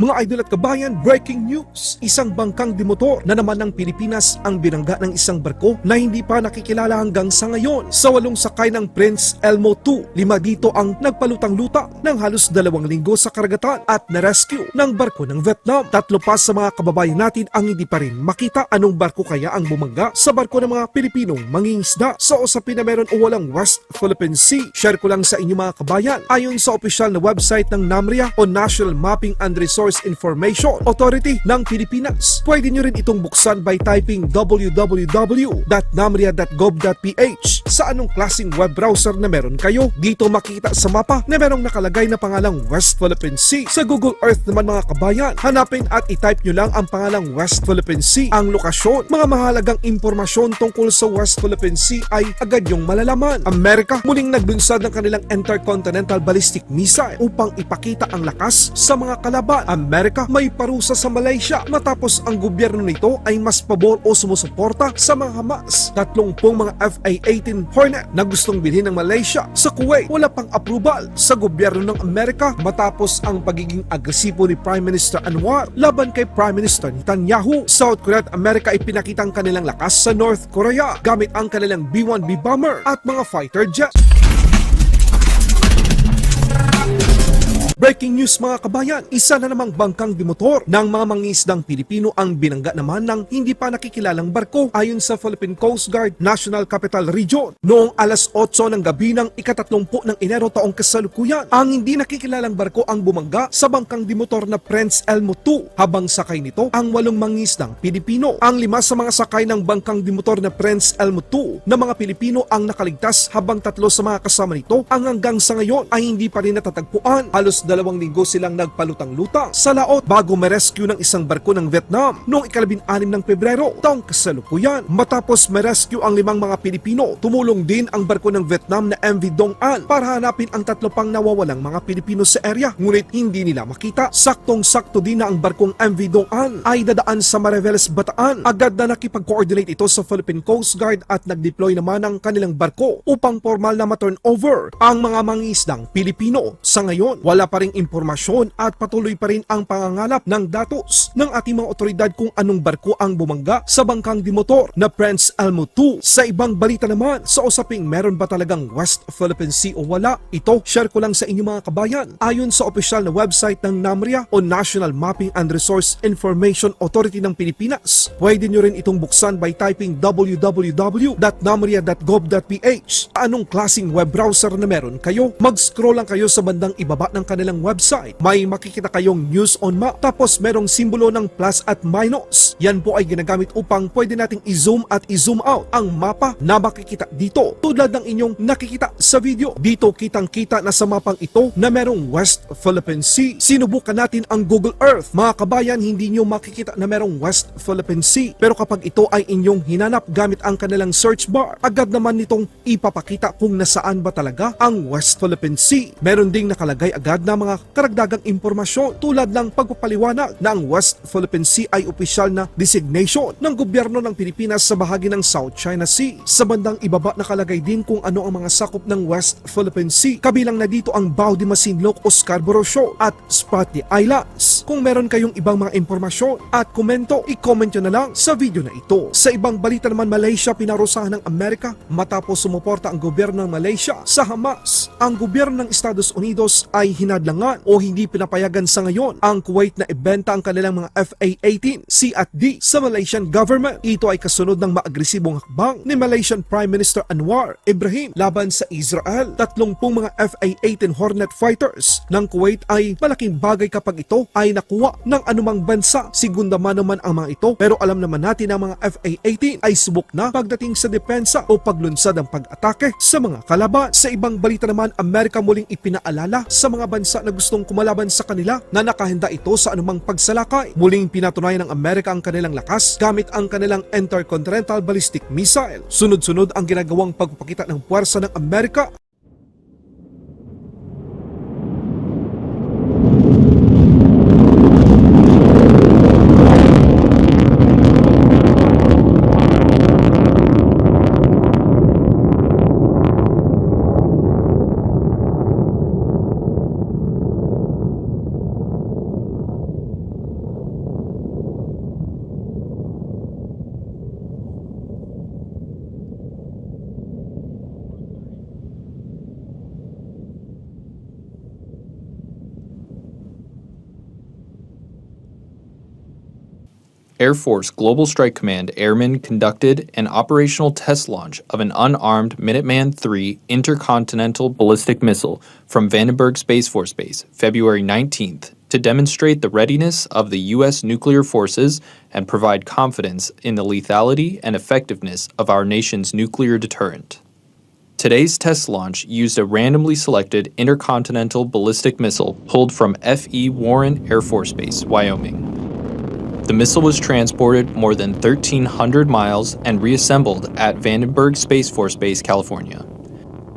Mga idol at kabayan, breaking news! Isang bangkang dimotor na naman ng Pilipinas ang binangga ng isang barko na hindi pa nakikilala hanggang sa ngayon. Sa walong sakay ng Prince Elmo II, lima dito ang nagpalutang-luta ng halos dalawang linggo sa karagatan at na-rescue ng barko ng Vietnam. Tatlo pa sa mga kababayan natin ang hindi pa rin makita anong barko kaya ang bumangga sa barko ng mga Pilipinong mangingisda sa usapin na meron o walang West Philippine Sea. Share ko lang sa inyo mga kabayan. Ayon sa opisyal na website ng NAMRIA o National Mapping and Resource Information Authority ng Pilipinas. Pwede nyo rin itong buksan by typing www.namria.gov.ph sa anong klaseng web browser na meron kayo. Dito makikita sa mapa na merong nakalagay na pangalang West Philippine Sea. Sa Google Earth naman mga kabayan, hanapin at itype nyo lang ang pangalang West Philippine Sea. Ang lokasyon, mga mahalagang impormasyon tungkol sa West Philippine Sea ay agad yung malalaman. Amerika muling naglunsad ng kanilang intercontinental ballistic missile upang ipakita ang lakas sa mga kalaban. Amerika may parusa sa Malaysia matapos ang gobyerno nito ay mas pabor o sumusuporta sa mga Hamas. Tatlong pong mga FA-18 Hornet na gustong bilhin ng Malaysia sa Kuwait wala pang approval sa gobyerno ng Amerika matapos ang pagiging agresibo ni Prime Minister Anwar laban kay Prime Minister Netanyahu. South Korea at Amerika ay pinakita ang kanilang lakas sa North Korea gamit ang kanilang B-1B bomber at mga fighter jets. Breaking news mga kabayan, isa na namang bangkang dimotor ng mga mangisdang Pilipino ang binangga naman ng hindi pa nakikilalang barko ayon sa Philippine Coast Guard National Capital Region. Noong alas 8 ng gabi ng ikatatlongpo ng Enero taong kasalukuyan, ang hindi nakikilalang barko ang bumangga sa bangkang dimotor na Prince Elmo II. Habang sakay nito ang walong mangisdang Pilipino. Ang lima sa mga sakay ng bangkang dimotor na Prince Elmo II na mga Pilipino ang nakaligtas habang tatlo sa mga kasama nito ang hanggang sa ngayon ay hindi pa rin natatagpuan. Halos dalawang linggo silang nagpalutang-lutang sa laot bago ma-rescue ng isang barko ng Vietnam noong ikalabing-anim ng Pebrero taong kasalukuyan. Matapos ma-rescue ang limang mga Pilipino, tumulong din ang barko ng Vietnam na MV Dong An para hanapin ang tatlo pang nawawalang mga Pilipino sa area. Ngunit hindi nila makita. Saktong-sakto din na ang barkong MV Dong An ay dadaan sa Mariveles, Bataan. Agad na nakipag-coordinate ito sa Philippine Coast Guard at nag-deploy naman ang kanilang barko upang formal na ma-turn over ang mga mangisdang Pilipino. Sa ngayon, wala pa ring impormasyon at patuloy pa rin ang pangangalap ng datos ng ating mga otoridad kung anong barko ang bumangga sa bangkang dimotor na Prince Elmo II. Sa ibang balita naman, sa usaping meron ba talagang West Philippine Sea o wala, ito share ko lang sa inyo mga kabayan. Ayon sa opisyal na website ng NAMRIA o National Mapping and Resource Information Authority ng Pilipinas, pwede nyo rin itong buksan by typing www.namria.gov.ph. Anong klaseng web browser na meron kayo? Mag-scroll lang kayo sa bandang ibaba ng kanilang website. May makikita kayong news on map tapos merong simbolo ng plus at minus. Yan po ay ginagamit upang pwede nating i-zoom at i-zoom out ang mapa na makikita dito. Tulad ng inyong nakikita sa video. Dito kitang kita na sa mapang ito na merong West Philippine Sea. Sinubukan natin ang Google Earth. Mga kabayan, hindi nyo makikita na merong West Philippine Sea. Pero kapag ito ay inyong hinanap gamit ang kanilang search bar, agad naman nitong ipapakita kung nasaan ba talaga ang West Philippine Sea. Meron ding nakalagay agad na mga karagdagang impormasyon tulad ng pagpapaliwanag na ang West Philippine Sea ay opisyal na designation ng gobyerno ng Pilipinas sa bahagi ng South China Sea. Sa bandang ibaba nakalagay din kung ano ang mga sakop ng West Philippine Sea. Kabilang na dito ang Bao de Masinloc o Scarborough Shoal at Spratly Islands. Kung meron kayong ibang mga impormasyon at komento, i-comment nyo na lang sa video na ito. Sa ibang balita naman Malaysia pinarusahan ng Amerika matapos sumuporta ang gobyerno ng Malaysia sa Hamas. Ang gobyerno ng Estados Unidos ay hinadlangan o hindi pinapayagan sa ngayon ang Kuwait na ibenta ang kanilang mga FA-18 C at D sa Malaysian government. Ito ay kasunod ng maagresibong hakbang ni Malaysian Prime Minister Anwar Ibrahim laban sa Israel. Tatlong pong mga FA-18 Hornet fighters ng Kuwait ay malaking bagay kapag ito ay nakuha ng anumang bansa. Sigunda man naman ang mga ito pero alam naman natin na mga FA-18 ay subok na pagdating sa depensa o paglunsad ng pag-atake sa mga kalaban. Sa ibang balita naman, Amerika muling ipinaalala sa mga bansa na gustong kumalaban sa kanila na nakahanda ito sa anumang pagsalakay. Muling pinatunayan ng Amerika ang kanilang lakas gamit ang kanilang intercontinental ballistic missile. Sunod-sunod ang ginagawang pagpapakita ng puwersa ng Amerika Air Force Global Strike Command airmen conducted an operational test launch of an unarmed Minuteman III intercontinental ballistic missile from Vandenberg Space Force Base, February 19th, to demonstrate the readiness of the U.S. nuclear forces and provide confidence in the lethality and effectiveness of our nation's nuclear deterrent. Today's test launch used a randomly selected intercontinental ballistic missile pulled from F.E. Warren Air Force Base, Wyoming. The missile was transported more than 1,300 miles and reassembled at Vandenberg Space Force Base, California.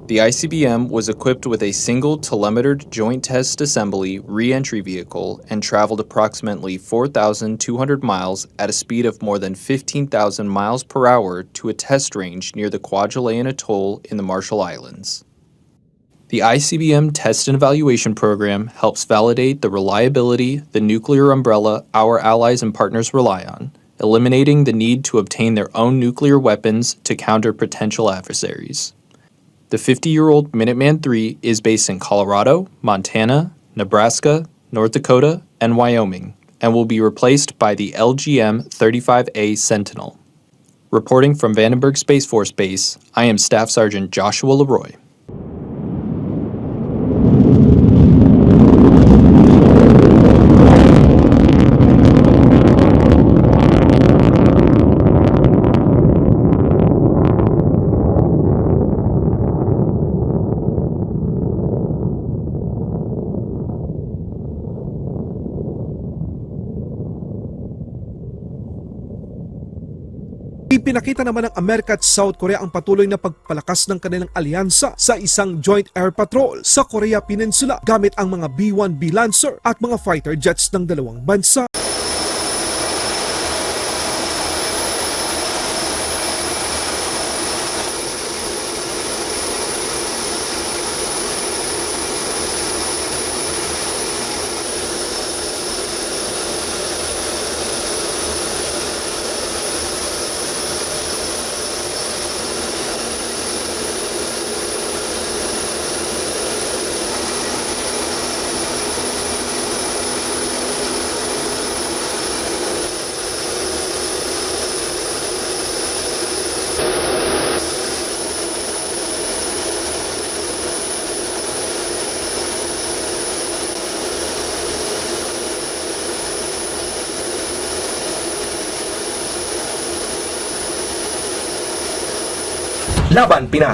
The ICBM was equipped with a single telemetered joint test assembly re entry vehicle and traveled approximately 4,200 miles at a speed of more than 15,000 miles per hour to a test range near the Kwajalein Atoll in the Marshall Islands. The ICBM Test and Evaluation Program helps validate the reliability the nuclear umbrella our allies and partners rely on, eliminating the need to obtain their own nuclear weapons to counter potential adversaries. The 50 year old Minuteman III is based in Colorado, Montana, Nebraska, North Dakota, and Wyoming, and will be replaced by the LGM 35A Sentinel. Reporting from Vandenberg Space Force Base, I am Staff Sergeant Joshua Leroy. Ipinakita naman ng Amerika at South Korea ang patuloy na pagpalakas ng kanilang alyansa sa isang joint air patrol sa Korea Peninsula gamit ang mga B-1B Lancer at mga fighter jets ng dalawang bansa. Laban Pinas